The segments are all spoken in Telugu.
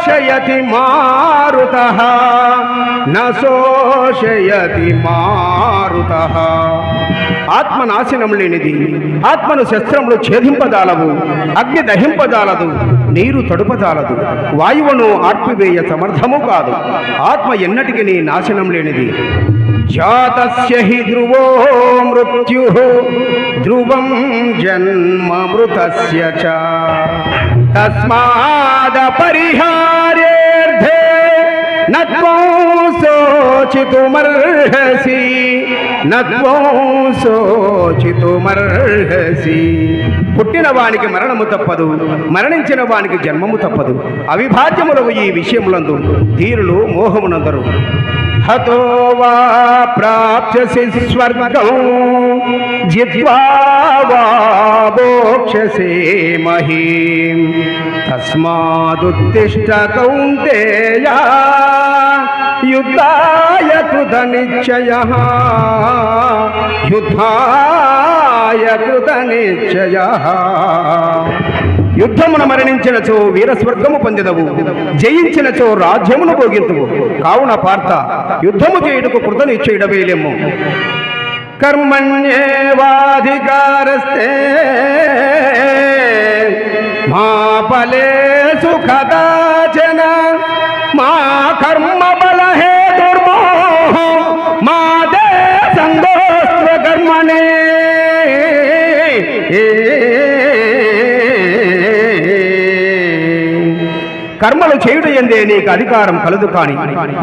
శోషయతి మారుత నోషయతి మారుత ఆత్మ నాశనం లేనిది ఆత్మను శస్త్రములు ఛేదింపజాలవు అగ్ని దహింపజాలదు నీరు తడుపజాలదు వాయువును ఆర్పివేయ సమర్థము కాదు ఆత్మ ఎన్నటికి నీ నాశనం లేనిది జాతస్య హి ధ్రువో మృత్యు ధ్రువం జన్మ మృతస్య చ. తస్మాద పరిహార్యేర్థే నత్వం శోచితుమర్హసి నత్వం శోచితుమర్హసి పుట్టిన వానికి మరణము తప్పదు మరణించిన వానికి జన్మము తప్పదు. అవిభాజ్యములవు ఈ విషయములందు ధీరులు మోహమునందరు. హతో వా ప్రాప్స్యసి స్వర్గం జిత్వా వా భోక్ష్యసే మహీం. తస్మాదుత్తిష్ట కౌంతేయ యుద్ధాయ కృత నిశ్చయ యుద్ధాయ కృత నిశ్చయ యుద్ధమున మరణించినచో వీరస్వర్గము పొందెదవు జయించినచో రాజ్యమును భోగింతువు. కావున పార్త యుద్ధము చేయుటకు కృత कर्मण्येवाधिकारस्ते। मा फले सुखदाचन मा कर्म बल हे दुर्मो मा दे संगोस्व कर्मणे కర్మలు చేయుట ఎందే నీకు అధికారం కలదు కాని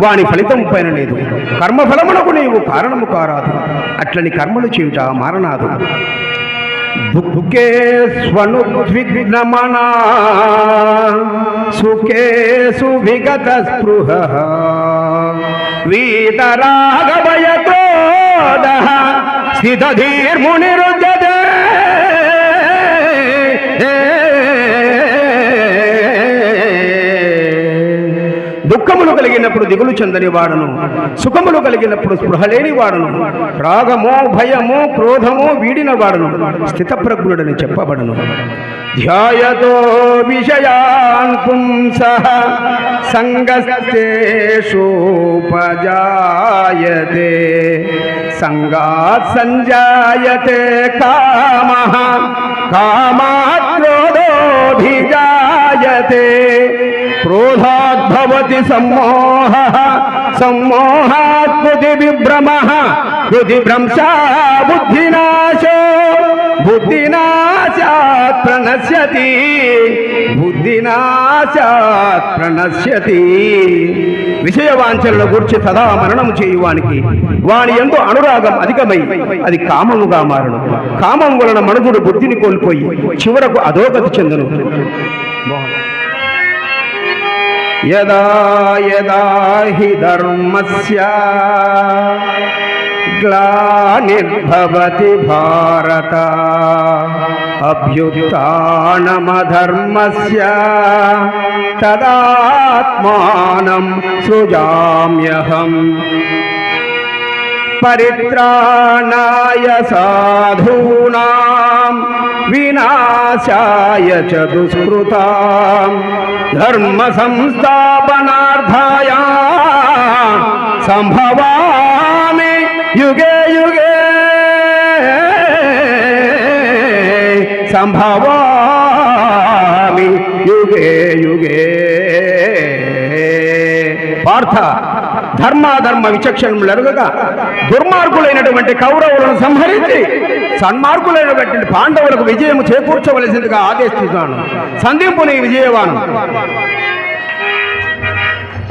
వాని ఫలితం పైన లేదు. కర్మఫలమునకు నీవు కారణము కారాదు. అట్లని కర్మలు చేయుట మారనాదు. దుఃఖే స్వనుద్విగ్నమనా. సుఖే సువిగత స్పృహ. వీతరాగభయ క్రోధ దుఃఖములు కలిగినప్పుడు దిగులు చెందని వాడను. సుఖములు కలిగినప్పుడు స్పృహ లేని వాడను. రాగము భయము క్రోధము వీడిన వాడను. స్థితప్రజ్ఞుడని చెప్పబడను. ధ్యాయతో విషయాన్ పుంస సంగస్తేషోపజాయతే సంగాత్ సంజాయతే కామ. కామా భవతి సమ్మోహ సమ్మోహాత్మతి విభ్రమ కృతి భ్రంశా బుద్ధినాశో బుద్ధినాశాత్ ప్రణశ్యతి బుద్ధినాశాత్ ప్రణశ్యతి. విషయవాంఛనల గురించి సదా మరణం చేయువానికి వాని ఎందు అనురాగం అధికమై అది కామముగా మారను. కామం వలన మనుషుడు బుద్ధిని కోల్పోయి చివరకు అధోగతి చెందను. यदा यदा हि धर्मस्य ग्लानिर्भवति भारत। अभ्युत्थानमधर्मस्य तदात्मानं सृजाम्यहम्। परित्राणाय साधूनाम् विनाशाय च धर्म धर्मसंस्थापनार्थाय संभवामि युगे युगे। संभवामि युगे युगे। पार्थ। ధర్మాధర్మ విచక్షణములు ఎరుగగా దుర్మార్గులైనటువంటి కౌరవులను సంహరించి సన్మార్గులైనటువంటి పాండవులకు విజయం చేకూర్చవలసిందిగా ఆదేశిస్తున్నాను. సంధింపు విజయవాణం.